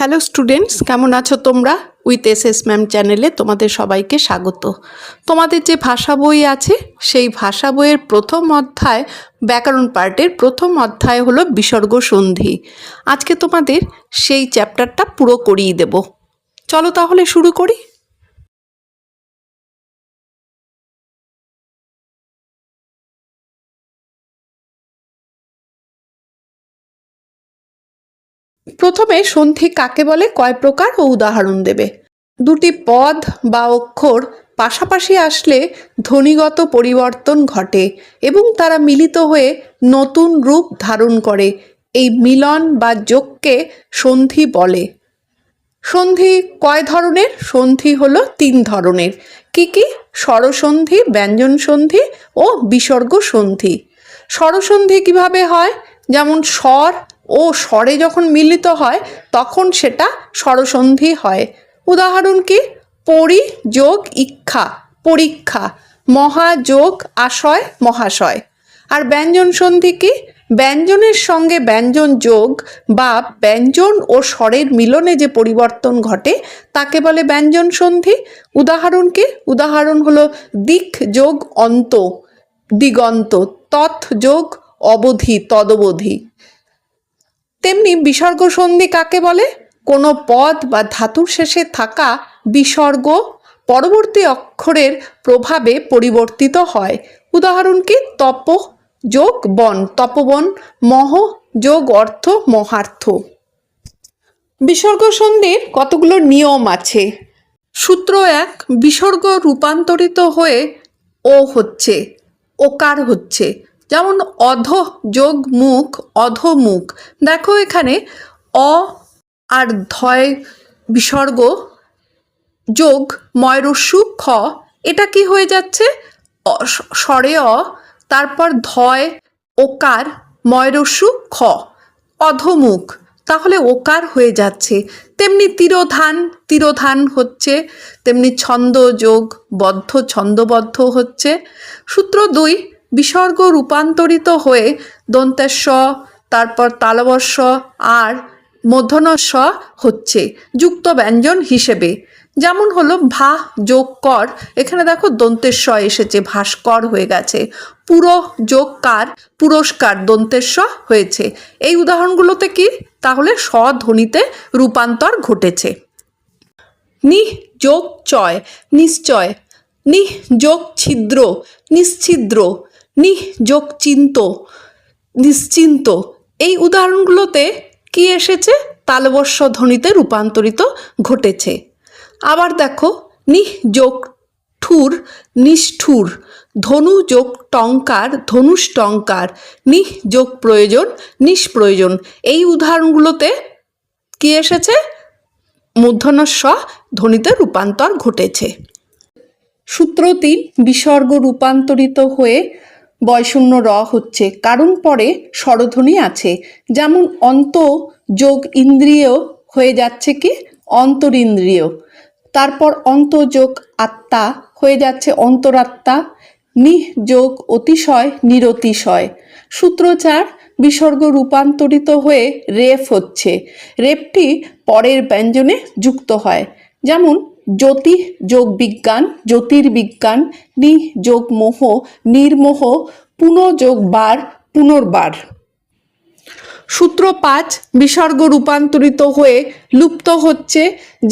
Hello students কেমন আছো তোমরা? উইথ এস এস ম্যাম চ্যানেলে তোমাদের সবাইকে স্বাগত। তোমাদের যে ভাষা বই আছে, সেই ভাষা বইয়ের প্রথম অধ্যায়, ব্যাকরণ পার্টের প্রথম অধ্যায় হলো বিসর্গ সন্ধি। আজকে তোমাদের সেই চ্যাপ্টারটা পুরো করিয়ে দেব। চলো তাহলে শুরু করি। প্রথমে সন্ধি কাকে বলে, কয় প্রকার ও উদাহরণ দেবে। দুটি পদ বা অক্ষর পাশাপাশি আসলে ধ্বনিগত পরিবর্তন ঘটে এবং তারা মিলিত হয়ে নতুন রূপ ধারণ করে, এই মিলন বা যোগকে সন্ধি বলে। সন্ধি কয় ধরনের? সন্ধি হলো তিন ধরনের। কি কি? স্বরসন্ধি ব্যঞ্জন সন্ধি ও বিসর্গ সন্ধি স্বরসন্ধি কীভাবে হয়? যেমন স্বর ও স্বরে যখন মিলিত হয়, তখন সেটা স্বরসন্ধি হয়। উদাহরণ কি? পরি যোগ ইক্ষা, পরীক্ষা মহাযোগ আশয়, মহাশয়। আর ব্যঞ্জন সন্ধি কি? ব্যঞ্জনের সঙ্গে ব্যঞ্জন যোগ বা ব্যঞ্জন ও স্বরের মিলনে যে পরিবর্তন ঘটে, তাকে বলে ব্যঞ্জন সন্ধি। উদাহরণ কি? উদাহরণ হলো দিক যোগ অন্ত, দিগন্ত তথ যোগ অবধি, তদবধি। তেমনি বিসর্গ সন্ধি কাকে বলে? কোনো পদ বা ধাতুর শেষে থাকা বিসর্গ পরবর্তী অক্ষরের প্রভাবে পরিবর্তিত হয়। উদাহরণ কি? তপ, যোগ, বন। তপবন, মহ, যোগ, অর্থ, মহার্থ। বিসর্গ সন্ধির কতগুলো নিয়ম আছে? সূত্র এক, বিসর্গ রূপান্তরিত হয়ে ও হচ্ছে, ওকার হচ্ছে। যেমন অধ যোগ মুখ অধমুখ দেখো এখানে অ আর ধয় বিসর্গ যোগ ময়রস্যু খ। এটা কি হয়ে যাচ্ছে? স্বরে অ, তারপর ধয় ওকার ময়রস্যু খ। অধমুখ তাহলে ওকার হয়ে যাচ্ছে। তেমনি তিরোধান তিরোধান হচ্ছে। তেমনি ছন্দ যোগ, বদ্ধ, ছন্দবদ্ধ হচ্ছে। সূত্র দুই বিসর্গ রূপান্তরিত হয়ে দন্তেস্ব তারপর তালবস্য আর মধ্যনস্ব হচ্ছে, যুক্ত ব্যঞ্জন হিসেবে। যেমন হলো ভা যোগ, কর। এখানে দেখো দন্তেস্ব এসেছে, ভাস্কর হয়ে গেছে। পুরো, যোগ, কার, পুরস্কার দন্তেস্ব হয়েছে। এই উদাহরণগুলোতে কি? তাহলে স্বধ্বনিতে রূপান্তর ঘটেছে। নিহ যোগ, চয়, নিশ্চয়। নিহ যোগ, ছিদ্র, নিশ্ছিদ্র। নিহ যোগ চিন্ত নিশ্চিন্ত। এই উদাহরণগুলোতে কি এসেছে? তালবস্য ধ্বনিতে রূপান্তরিত ঘটেছে। আবার দেখো নিহ যোগ ঠুর নিষ্ঠুর ধনু যোগ টঙ্কার ধনুষ টঙ্কার নিহ যোগ প্রয়োজন নিষ্প্রয়োজন। এই উদাহরণগুলোতে কি এসেছে? মূর্ধন্য ধ্বনিতে রূপান্তর ঘটেছে। সূত্র তিন, বিসর্গ রূপান্তরিত হয়ে বয়শূন্য র হচ্ছে, কারণ পরে স্বরধ্বনি আছে। যেমন অন্ত যোগ ইন্দ্রিয় হয়ে যাচ্ছে কি? অন্তরিন্দ্রিয়। তারপর অন্ত যোগ আত্মা হয়ে যাচ্ছে অন্তরাত্মা। নিহ যোগ অতিশয়, নিরতিশয়। সূত্রচার বিসর্গ রূপান্তরিত হয়ে রেফ হচ্ছে। রেফটি পরের ব্যঞ্জনে যুক্ত হয়। যেমন জ্যোতি যোগ বিজ্ঞান জ্যোতির্বিজ্ঞান নি যোগ মোহ নির্মোহ পুনঃযোগ বার পুনর্বার। সূত্র পাঁচ বিসর্গ রূপান্তরিত হয়ে লুপ্ত হচ্ছে,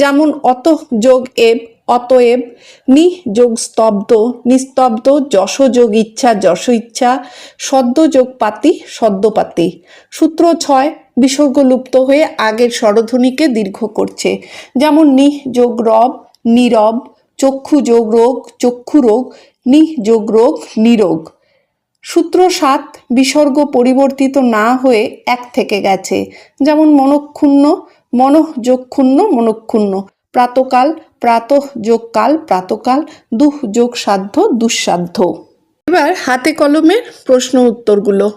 যেমন অত যোগ এব, অতএব নি যোগ স্তব্ধ নিস্তব্ধ যশ যোগ ইচ্ছা যশ ইচ্ছা সদ্য যোগ পাতি সদ্যপাতি। সূত্র ছয়, বিসর্গ লুপ্ত হয়ে আগের স্বরধ্বনিকে দীর্ঘ করছে, যেমন নিহ যোগ রব নীরব, চক্ষু যোগ রোগ, চক্ষু রোগ নিহ যোগ রোগ, নিরোগ। সূত্র সাত, বিসর্গ পরিবর্তিত না হয়ে এক থেকে গেছে। যেমন মনক্ষুণ্ণ মনঃ যোগ ক্ষুণ্ণ মনক্ষুণ্ণ। প্রাতকাল প্রাতঃ যোগ কাল প্রাতকাল দুঃ যোগ সাধ্য দুঃসাধ্য। এবার হাতে কলমের প্রশ্ন উত্তরগুলো।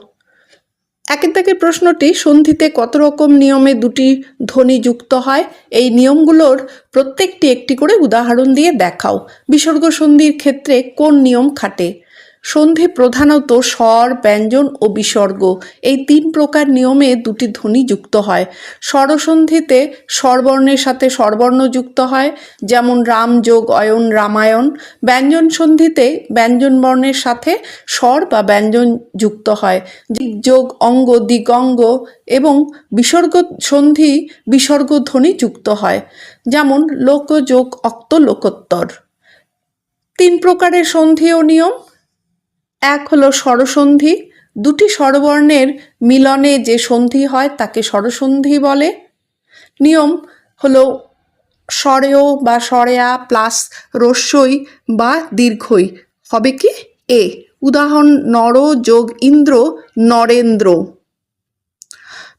একের দাগের প্রশ্নটি সন্ধিতে কত রকম নিয়মে দুটি ধ্বনি যুক্ত হয়, এই নিয়মগুলোর প্রত্যেকটি একটি করে উদাহরণ দিয়ে দেখাও। বিসর্গ সন্ধির ক্ষেত্রে কোন নিয়ম খাটে? সন্ধি প্রধানত স্বর, ব্যঞ্জন ও বিসর্গ। এই তিন প্রকার নিয়মে দুটি ধ্বনি যুক্ত হয়। স্বরসন্ধিতে স্বরবর্ণের সাথে স্বরবর্ণ যুক্ত হয়, যেমন রাম যোগ অয়ন রামায়ণ। ব্যঞ্জন সন্ধিতে ব্যঞ্জন বর্ণের সাথে স্বর বা ব্যঞ্জন যুক্ত হয়। যোগ অঙ্গ দিগঙ্গ এবং বিসর্গ সন্ধি বিসর্গ ধ্বনি যুক্ত হয়, যেমন লোকযোগ অক্ত লোকোত্তর। তিন প্রকারের সন্ধি ও নিয়ম এক হলো স্বরসন্ধি। দুটি স্বরবর্ণের মিলনে যে সন্ধি হয় তাকে স্বরসন্ধি বলে। নিয়ম হলো স্বরেও বা স্বরেয়া প্লাস রস্যই বা দীর্ঘই। হবে কি? এ, উদাহরণ নর যোগ ইন্দ্র নরেন্দ্র।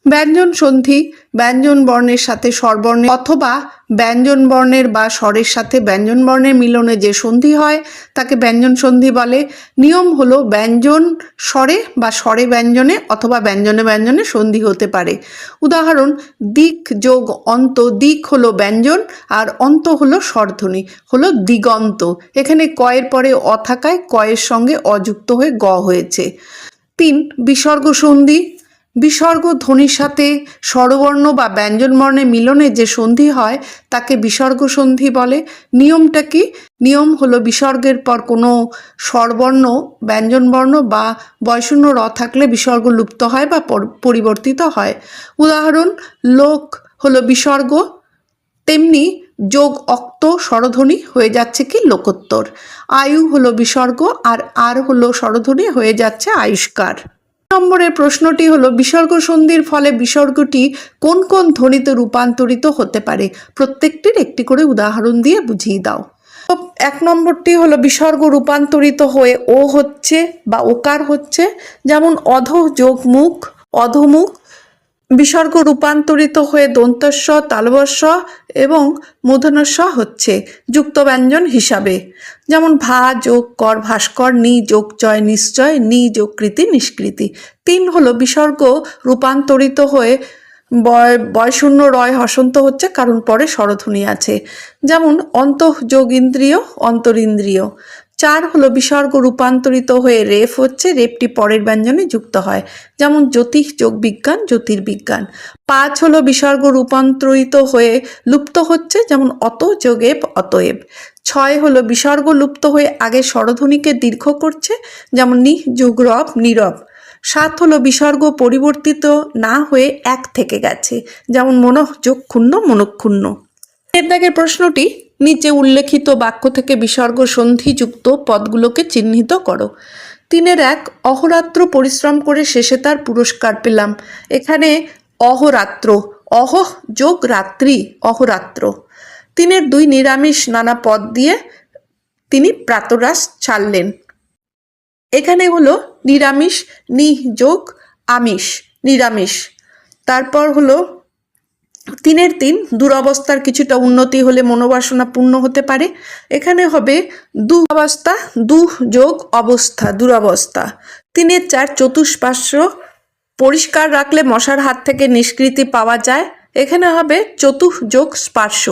ব্যঞ্জন সন্ধি, ব্যঞ্জন বর্ণের সাথে স্বরবর্ণের অথবা ব্যঞ্জন বর্ণের বা স্বরের সাথে ব্যঞ্জন বর্ণের মিলনে যে সন্ধি হয়, তাকে ব্যঞ্জন সন্ধি বলে। নিয়ম হলো ব্যঞ্জন স্বরে বা স্বরে ব্যঞ্জনে অথবা ব্যঞ্জনে ব্যঞ্জনে সন্ধি হতে পারে। উদাহরণ, দিক, যোগ, অন্ত, দিক হলো ব্যঞ্জন আর অন্ত হলো স্বরধ্বনি, হলো দিগন্ত। এখানে কয়ের পরে অ থাকায় কয়ের সঙ্গে অযুক্ত হয়ে গ হয়েছে। তিন, বিসর্গ সন্ধি। বিসর্গ ধ্বনির সাথে স্বরবর্ণ বা ব্যঞ্জনবর্ণের মিলনে যে সন্ধি হয়, তাকে বিসর্গ সন্ধি বলে। নিয়মটা কি? নিয়ম হলো বিসর্গের পর কোনো স্বরবর্ণ, ব্যঞ্জনবর্ণ বা বয়শূন্য র থাকলে বিসর্গ লুপ্ত হয় বা পরিবর্তিত হয়। উদাহরণ, লোক হলো বিসর্গ, তেমনি যোগ অক্ত স্বরধ্বনি হয়ে যাচ্ছে কি লোকোত্তর। আয়ু হলো বিসর্গ আর আর হলো স্বরধ্বনি হয়ে যাচ্ছে আয়ুষ্কার। নম্বরের প্রশ্নটি হলো, বিসর্গ সন্ধির ফলে বিসর্গটি কোন কোন ধ্বনিতে রূপান্তরিত হতে পারে? প্রত্যেকটির একটি করে উদাহরণ দিয়ে বুঝিয়ে দাও। এক নম্বরটি হলো, বিসর্গ রূপান্তরিত হয়ে ও হচ্ছে বা ওকার হচ্ছে, যেমন অধ যোগ মুখ অধমুখ বিসর্গ রূপান্তরিত হয়ে দন্তস্ব তালবস্ব এবং মূর্ধন্যস্ব হচ্ছে যুক্ত ব্যঞ্জন হিসাবে। যেমন ভা, যোগ, কর, ভাস্কর, নি, যোগ, জয়, নিশ্চয়, নি, যোগ, কৃতি, নিষ্কৃতি। তিন হলো বিসর্গ রূপান্তরিত হয়ে বয়, বয়শূন্য, রয়, হসন্ত হচ্ছে, কারণ পরে স্বরধ্বনি আছে। যেমন অন্তঃ যোগ ইন্দ্রিয়, অন্তরিন্দ্রিয়। চার হলো বিসর্গ রূপান্তরিত হয়ে রেফ হচ্ছে রেপটি পরের ব্যঞ্জনে যুক্ত হয়। যেমন জ্যোতিষ যোগ বিজ্ঞান জ্যোতির্বিজ্ঞান। পাঁচ হলো বিসর্গ রূপান্তরিত হয়ে লুপ্ত হচ্ছে, যেমন অত, যোগেব, অতএব। ছয় হলো বিসর্গ লুপ্ত হয়ে আগে স্বরধ্বনিকে দীর্ঘ করছে, যেমন নি, যুগ, রব, নীরব। সাত হলো বিসর্গ পরিবর্তিত না হয়ে এক থেকে গেছে, যেমন মনঃ, যোগ, ক্ষুণ্ণ, মনক্ষুণ্ণ। দাগের প্রশ্নটি নিচে উল্লেখিত বাক্য থেকে বিসর্গ সন্ধিযুক্ত পদগুলোকে চিহ্নিত করো। তিনের এক, অহরাত্র পরিশ্রম করে শেষে তার পুরস্কার পেলাম। এখানে, অহরাত্র, অহ যোগ রাত্রি, অহরাত্র। তিনের দুই নিরামিষ নানা পদ দিয়ে তিনি প্রাতরাস ছাড়লেন। এখানে হলো নিরামিষ নি যোগ, আমিষ, নিরামিষ। তারপর হলো তিনের তিন দুরবস্থার কিছুটা উন্নতি হলে মনোবাসনা পূর্ণ হতে পারে। এখানে হবে দু অবস্থা দু যোগ অবস্থা, দুরবস্থা। তিনের চার চতুষ্পার্শ্ব পরিষ্কার রাখলে মশার হাত থেকে নিষ্কৃতি পাওয়া যায়। এখানে হবে চতুঃ যোগ স্পার্শ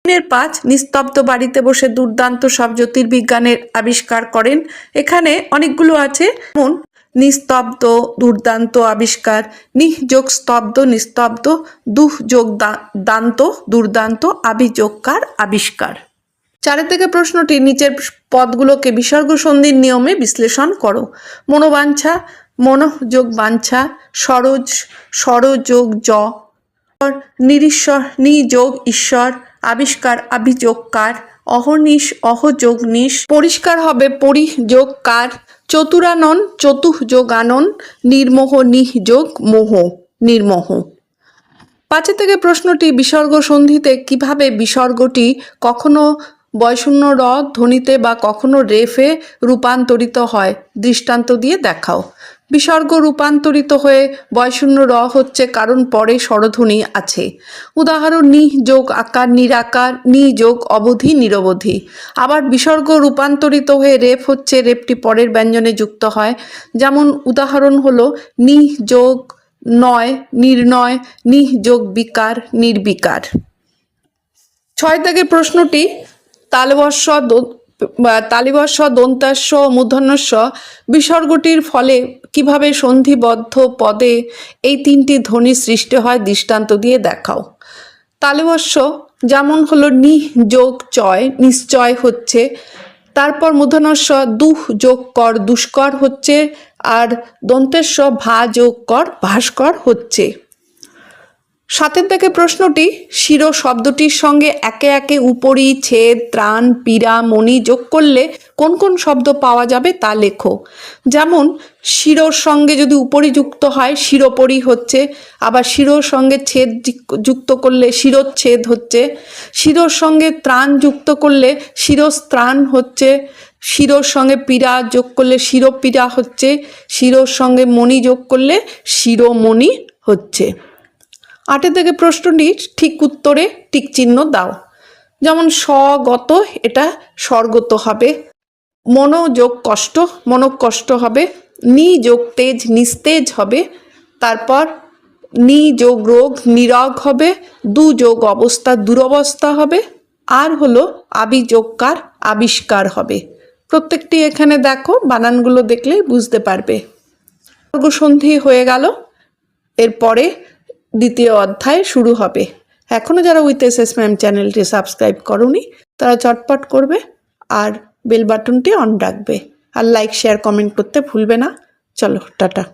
তিনের পাঁচ, নিস্তব্ধ বাড়িতে বসে দুর্দান্ত সব জ্যোতির্বিজ্ঞানের আবিষ্কার করেন। এখানে অনেকগুলো আছে। যেমন নিস্তব্ধ দুর্দান্ত আবিষ্কার নিহ যোগ স্তব্ধ নিস্তব্ধ দুহ যোগ দা- দান্ত দুর্দান্ত আবিযোগকার আবিষ্কার। চারের থেকে প্রশ্নটি নিচের পদগুলোকে বিসর্গ সন্ধির নিয়মে বিশ্লেষণ করো। মনোবাঞ্ছা মনোযোগ বাঞ্ছা সরোজ সরযোগ জ, নিরীশ্বর, নিযোগ ঈশ্বর, আবিষ্কার, আভিযোগকার অহনিশ অহযোগনিশ, পরিষ্কার হবে পরিযোগকার, চতুরানন চতুঃযোগানন নির্মোহ, নিহযোগ, মোহ, নির্মোহ। পাঁচের থেকে প্রশ্নটি বিসর্গ সন্ধিতে কীভাবে বিসর্গটি কখনো বয়শূন্য র, ধ্বনিতে বা কখনো রেফে রূপান্তরিত হয়, দৃষ্টান্ত দিয়ে দেখাও। বিসর্গ রূপান্তরিত হয়ে বয়শূন্য র হচ্ছে কারণ পরে স্বরধ্বনি আছে। উদাহরণ, নি যোগ আকার নিরাকার, নি যোগ অবধি নিরবধি। আবার বিসর্গ রূপান্তরিত হয়ে রেফ হচ্ছে রেপটি পরের ব্যঞ্জনে যুক্ত হয়। যেমন উদাহরণ হলো, নি যোগ নয় নির্ণয় নিযোগ বিকার নির্বিকার। ছয় দাগের প্রশ্নটি তালবস্য দ- বা তালিবস্ব দন্তাস্ব মূর্ধন্যস্ব বিসর্গটির ফলে কীভাবে সন্ধিবদ্ধ পদে এই তিনটি ধ্বনি সৃষ্টি হয় দৃষ্টান্ত দিয়ে দেখাও। তালিবস্ব যেমন হলো নি, যোগ, চয়, নিশ্চয় হচ্ছে। তারপর মূর্ধন্যস্ব দুঃ, যোগ, কর, দুষ্কর হচ্ছে। আর দন্তেস্ব ভা, যোগ, কর, ভাস্কর হচ্ছে। সাতের দিকে প্রশ্নটি, শিরো শব্দটির সঙ্গে একে একে উপরি, ছেদ, ত্রাণ, পীড়া, মণি যোগ করলে কোন কোন শব্দ পাওয়া যাবে তা লেখো। যেমন, শিরোর সঙ্গে যদি উপরি যুক্ত হয়, শিরোপরি হচ্ছে, আবার শিরোর সঙ্গে ছেদ যুক্ত করলে শিরোচ্ছেদ হচ্ছে, শিরোর সঙ্গে ত্রাণ যুক্ত করলে শিরস্ত্রাণ হচ্ছে, শিরোর সঙ্গে পীড়া যোগ করলে শিরোপীড়া হচ্ছে, শিরোর সঙ্গে মণি যোগ করলে শিরোমণি হচ্ছে। আটের থেকে প্রশ্নটি ঠিক উত্তরে টিক চিহ্ন দাও। যেমন স্বগত, এটা স্বর্গত হবে। মনোযোগ কষ্ট মনক কষ্ট হবে। নি যোগ তেজ, নিস্তেজ হবে। তারপর নি যোগ রোগ, নিরগ হবে। দু যোগ অবস্থা, দুরবস্থা হবে। আর হলো আবিযোগকার, আবিষ্কার হবে। প্রত্যেকটি এখানে দেখো, বানানগুলো দেখলে বুঝতে পারবে। সন্ধি হয়ে গেল। এরপরে দ্বিতীয় অধ্যায় শুরু হবে। এখনও যারা উইথ এস এস ম্যাম চ্যানেলটি সাবস্ক্রাইব করনি, তারা চটপট করবে আর বেল বাটনটি অন রাখবে। আর লাইক শেয়ার কমেন্ট করতে ভুলবে না। চলো, টাটা।